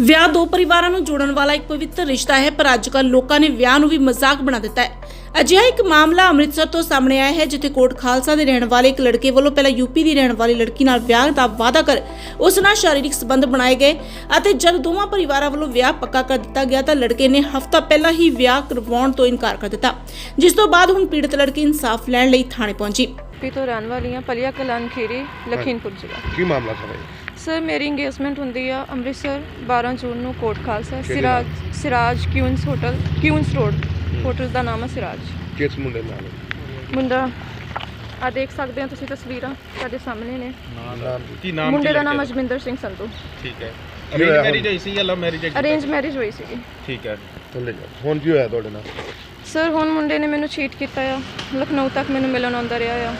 ਵਿਆਹ ਦੋ ਪਰਿਵਾਰਾਂ ਨੂੰ ਜੋੜਨ ਵਾਲਾ ਇੱਕ ਪਵਿੱਤਰ ਰਿਸ਼ਤਾ ਹੈ ਪਰ ਅੱਜਕੱਲ ਲੋਕਾਂ ਨੇ ਵਿਆਹ ਨੂੰ ਵੀ ਮਜ਼ਾਕ ਬਣਾ ਦਿੱਤਾ ਹੈ। ਅਜਿਹਾ ਇੱਕ ਮਾਮਲਾ ਅੰਮ੍ਰਿਤਸਰ ਤੋਂ ਸਾਹਮਣੇ ਆਇਆ ਹੈ ਜਿੱਥੇ ਕੋਟ ਖਾਲਸਾ ਦੇ ਰਹਿਣ ਵਾਲੇ ਇੱਕ ਲੜਕੇ ਵੱਲੋਂ ਪਹਿਲਾਂ ਯੂਪੀ ਦੀ ਰਹਿਣ ਵਾਲੀ ਲੜਕੀ ਨਾਲ ਵਿਆਹ ਦਾ ਵਾਅਦਾ ਕਰ ਉਸ ਨਾਲ ਸਰੀਰਕ ਸੰਬੰਧ ਬਣਾਏ ਗਏ ਅਤੇ ਜਦ ਦੋਵਾਂ ਪਰਿਵਾਰਾਂ ਵੱਲੋਂ ਵਿਆਹ ਪੱਕਾ ਕਰ ਦਿੱਤਾ ਗਿਆ ਤਾਂ ਲੜਕੇ ਨੇ ਹਫ਼ਤਾ ਪਹਿਲਾਂ ਹੀ ਵਿਆਹ ਕਰਵਾਉਣ ਤੋਂ ਇਨਕਾਰ ਕਰ ਦਿੱਤਾ ਜਿਸ ਤੋਂ ਬਾਅਦ ਹੁਣ ਪੀੜਤ ਲੜਕੀ ਇਨਸਾਫ ਲੈਣ ਲਈ ਥਾਣੇ ਪਹੁੰਚੀ। ਪੀ ਤੋਂ ਰਹਿਣ ਵਾਲੀ ਹਾਂ ਪਲੀਆ ਕਲਾਨ ਖੀਰੀ ਲਖੀਮਪੁਰ ਜ਼ਿਲ੍ਹਾ। ਕੀ ਮਾਮਲਾ ਸਰ ਇਹ? ਸਰ ਮੇਰੀ ਇੰਗੇਜਮੈਂਟ ਹੁੰਦੀ ਆ ਅੰਮ੍ਰਿਤਸਰ 12 ਜੂਨ ਨੂੰ ਕੋਟ ਖਾਲਸਾ ਕਿਹੜੇ Siraj Siraj queens hotel queens road. Hotel ਦਾ ਨਾਮ ਹੈ ਸਿਰਾਜ। ਕਿਸ ਮੁੰਡੇ ਨਾਲ? ਮੁੰਡਾ ਆ ਦੇਖ ਸਕਦੇ ਹੋ ਤੁਸੀਂ ਤਸਵੀਰਾਂ ਸਾਡੇ ਸਾਹਮਣੇ ਨੇ। ਨਾਮ ਕੀ ਨਾਮ ਮੁੰਡੇ ਦਾ ਨਾਮ ਅਜਮਿੰਦਰ ਸਿੰਘ ਸੰਧੂ। ਠੀਕ ਹੈ। ਅਰੇਂਜ? ਮੈਰਿਜ ਹੈ ਸੀ ਜਾਂ ਲਵ ਮੈਰਿਜ ਹੈ ਅਰੇਂਜ ਮੈਰਿਜ ਹੋਈ ਸੀਗੀ। ਠੀਕ ਹੈ ਥੱਲੇ ਜਾ। ਹੁਣ ਕੀ ਹੋਇਆ ਤੁਹਾਡੇ ਨਾਲ? ਸਰ ਹੁਣ ਮੁੰਡੇ ਨੇ ਮੈਨੂੰ ਚੀਟ ਕੀਤਾ ਆ। ਲਖਨਊ ਤੱਕ ਮੈਨੂੰ ਮਿਲਣ ਆਉਂਦਾ ਰਿਹਾ ਆ।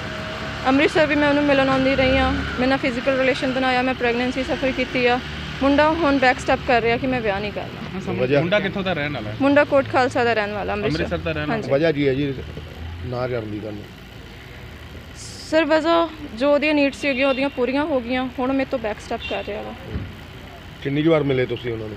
ਅੰਮ੍ਰਿਤਸਰ ਵੀ ਮੈਂ ਉਹਨੂੰ ਮਿਲਣ ਆਉਂਦੀ ਰਹੀ ਆ ਮੈਂ ਫਿਜ਼ੀਕਲ ਰਿਲੇਸ਼ਨ ਬਣਾਇਆ ਮੈਂ ਪ੍ਰੈਗਨੈਂਸੀ ਸਫਰ ਕੀਤੀ ਆ। ਮੁੰਡਾ ਹੁਣ ਬੈਕ ਸਟੈਪ ਕਰ ਰਿਹਾ ਕਿ ਮੈਂ ਵਿਆਹ ਨਹੀਂ ਕਰਨਾ। ਮੁੰਡਾ ਕਿੱਥੋਂ ਦਾ ਰਹਿਣ ਵਾਲਾ ਹੈ? ਮੁੰਡਾ ਕੋਟ ਖਾਲਸਾ ਦਾ ਰਹਿਣ ਵਾਲਾ ਅੰਮ੍ਰਿਤਸਰ। ਅੰਮ੍ਰਿਤਸਰ ਦਾ ਰਹਿਣ ਹਾਂਜੀ। ਵਜ੍ਹਾ ਕੀ ਹੈ ਜੀ? ਨਾ ਕਰਨ ਦੀ ਗੱਲ। ਸਰ ਵਜ਼ਾ ਜੋ ਉਹਦੀਆਂ ਨੀਡਸ ਸੀਗੀਆਂ ਉਹਦੀਆਂ ਪੂਰੀਆਂ ਹੋ ਗਈਆਂ ਹੁਣ ਮੇਰੇ ਤੋਂ ਬੈਕ ਸਟੈਪ ਕਰ ਰਿਹਾ ਵਾ। ਕਿੰਨੀ ਕੁ ਵਾਰ ਮਿਲੇ ਤੁਸੀਂ ਉਹਨਾਂ ਨੂੰ?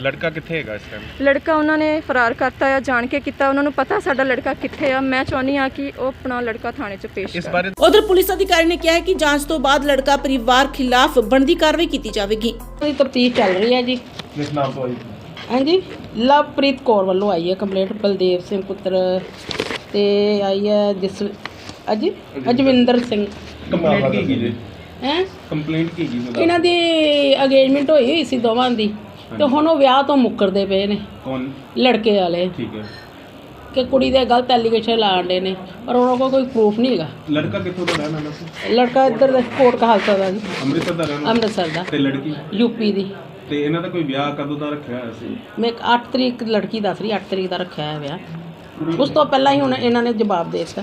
ਲੜਕਾ ਕਿੱਥੇ ਹੈਗਾ ਇਸ ਟਾਈਮ ਲੜਕਾ ਉਹਨਾਂ ਨੇ ਫਰਾਰ ਕਰਤਾ ਆ ਜਾਣ ਕੇ ਕੀਤਾ। ਉਹਨਾਂ ਨੂੰ ਪਤਾ ਸਾਡਾ ਲੜਕਾ ਕਿੱਥੇ ਆ। ਮੈਂ ਚਾਹੁੰਦੀ ਆ ਕਿ ਉਹ ਆਪਣਾ ਲੜਕਾ ਥਾਣੇ 'ਚ ਪੇਸ਼ ਇਸ ਬਾਰੇ ਉਧਰ ਪੁਲਿਸ ਅਧਿਕਾਰੀ ਨੇ ਕਿਹਾ ਹੈ ਕਿ ਜਾਂਚ ਤੋਂ ਬਾਅਦ ਲੜਕਾ ਪਰਿਵਾਰ ਖਿਲਾਫ ਬਣਦੀ ਕਾਰਵਾਈ ਕੀਤੀ ਜਾਵੇਗੀ। ਦੀ ਤਫਤੀਸ਼ ਚੱਲ ਰਹੀ ਹੈ ਜੀ। ਕਿਸ ਨਾਮ ਤੋਂ ਆਈ ਹਾਂਜੀ? ਲਵਪ੍ਰੀਤ ਕੌਰ ਵੱਲੋਂ ਆਈ ਹੈ ਕੰਪਲੇਂਟ ਬਲਦੇਵ ਸਿੰਘ ਪੁੱਤਰ। ਤੇ ਆਈ ਹੈ ਜਿਸ ਅਜੀ ਅਜਵਿੰਦਰ ਸਿੰਘ। ਕੰਪਲੇਂਟ ਕੀ ਕੀ ਜੀ? ਹੈ ਕੰਪਲੇਂਟ ਕੀ ਕੀ ਇਹਨਾਂ ਦੀ ਅਗੇਜਮੈਂਟ ਹੋਈ ਹੋਈ ਸੀ ਦੋਵਾਂ ਦੀ। ਤੇ ਹੁਣ ਉਹ ਵਿਆਹ ਤੋਂ ਮੁੱਕਰਦੇ ਪਏ ਨੇ। ਕੌਣ ਲੜਕੇ ਵਾਲੇ। ਠੀਕ ਹੈ। ਕਿ ਕੁੜੀ ਦੇ ਗਲਤ ਐਲੀਗੇਸ਼ਨ ਲਾਉਂਦੇ ਨੇ ਪਰ ਉਹਨਾਂ ਕੋਲ ਕੋਈ ਪ੍ਰੂਫ ਨਹੀਂ ਹੈਗਾ। ਲੜਕਾ ਕਿੱਥੋਂ ਦਾ ਰਹਿਣ ਵਾਲਾ ਸੀ? ਲੜਕਾ ਇੱਧਰ ਦਾ ਕੋਟ ਕਹਾਲਸਾ ਦਾ ਜੀ। ਅੰਮ੍ਰਿਤਸਰ ਦਾ ਰਹਿਣ ਅੰਮ੍ਰਿਤਸਰ ਦਾ। ਤੇ ਲੜਕੀ? ਯੂਪੀ ਦੀ। ਤੇ ਇਹਨਾਂ ਦਾ ਕੋਈ ਵਿਆਹ ਕਦੋਂ ਦਾ ਰੱਖਿਆ ਹੋਇਆ ਸੀ? ਮੈਂ 8 ਤਰੀਕ ਲੜਕੀ ਦੱਸ ਰਹੀ 8 ਤਰੀਕ ਦਾ ਰੱਖਿਆ ਹੈ ਵਿਆਹ। ਉਸ ਤੋਂ ਪਹਿਲਾਂ ਹੀ ਹੁਣ ਇਹਨਾਂ ਨੇ ਜਵਾਬ ਦੇ ਦਿੱਤਾ।